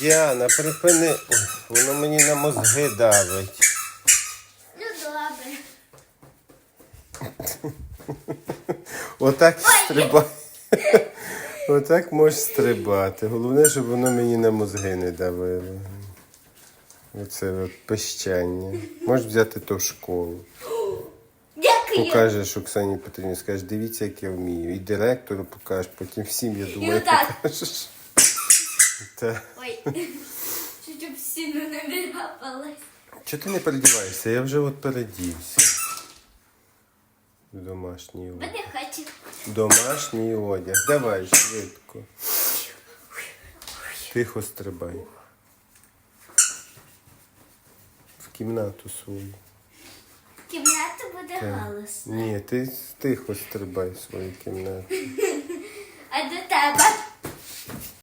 Діана, припини. Ой, воно мені на мозги давить. Ну добре. Отак стрибай. Отак можеш стрибати. Головне, щоб воно мені на мозги не давило. Оце от пищання. Можеш взяти то в школу. Дякую. Покажеш Оксані Петрівні, скажеш, дивіться, як я вмію. І директору покажеш, потім всім, я думаю, покажеш. Так. Ой. Чуть-чуть сильно не вирапалась. Чого ти не передіваєшся? Я вже от передівся. В Домашній одяг. Мене хочу. Домашній одяг. Давай, швидко. Тихо стрибай. В кімнату свою. Кімната буде голосна. Ні, ти тихо стрибай в свою кімнату. А до тебе